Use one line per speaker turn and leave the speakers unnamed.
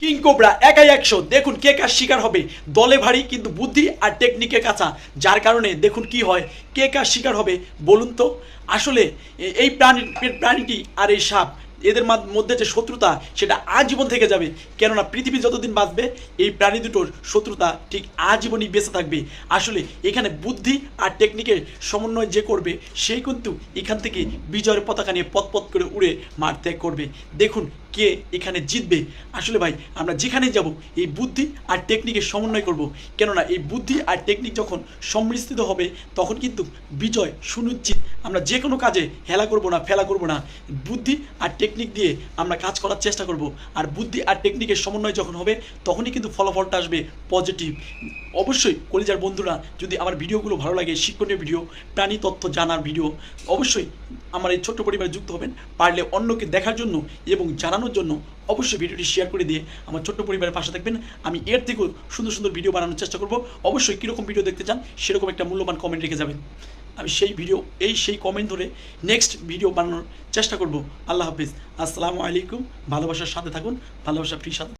King cobra একাই একশো। দেখুন কে কার শিকার হবে। দলে ভারী কিন্তু বুদ্ধি আর টেকনিকে কাঁচা। যার কারণে দেখুন কি হয়, কে কার শিকার হবে বলুন তো? আসলে এই প্রাণী প্রাণীটি আর এই সাপ, এদের মধ্যে যে শত্রুতা, সেটা আজীবন থেকে যাবে। কেননা পৃথিবী যতদিন বাঁচবে, এই প্রাণী দুটোর শত্রুতা ঠিক আজীবনই বেঁচে থাকবে। আসলে এখানে বুদ্ধি আর টেকনিকের সমন্বয় যে করবে সেই কিন্তু এখান থেকে বিজয়ের পতাকা নিয়ে পথ পথ করে উড়ে মাঠ ত্যাগ করবে। দেখুন কে এখানে জিতবে? আসলে ভাই, আমরা যেখানে যাব, এই বুদ্ধি আর টেকনিকের সমন্বয় করব। কেননা এই বুদ্ধি আর টেকনিক যখন সম্মিশ্রিত হবে, তখন কিন্তু বিজয় সুনিশ্চিত। আমরা যে কোনো কাজে হেলা করব না, ফেলা করব না। বুদ্ধি আর টেকনিক দিয়ে আমরা কাজ করার চেষ্টা করব। আর বুদ্ধি আর টেকনিকের সমন্বয় যখন হবে, তখনই কিন্তু ফলাফলটা আসবে পজিটিভ অবশ্যই কলিজার বন্ধুরা, যদি আমার ভিডিওগুলো ভালো লাগে, শিক্ষণীয় ভিডিও, প্রাণী তথ্য জানার ভিডিও, অবশ্যই আমার এই ছোট্ট পরিবারে যুক্ত হবেন। পারলে অন্যকে দেখার জন্য এবং জানানোর জন্য অবশ্যই ভিডিওটি শেয়ার করে দিয়ে আমার ছোট্ট পরিবারের পাশে থাকবেন। আমি এর থেকেও সুন্দর সুন্দর ভিডিও বানানোর চেষ্টা করব। অবশ্যই কীরকম ভিডিও দেখতে চান, সেরকম একটা মূল্যবান কমেন্ট রেখে যাবেন। আমি সেই ভিডিও এই সেই কমেন্ট ধরে নেক্সট ভিডিও বানানোর চেষ্টা করব। আল্লাহ হাফিজ। আসসালামু আলাইকুম। ভালোবাসার সাথে থাকুন, ভালোবাসা ফ্রি সাথে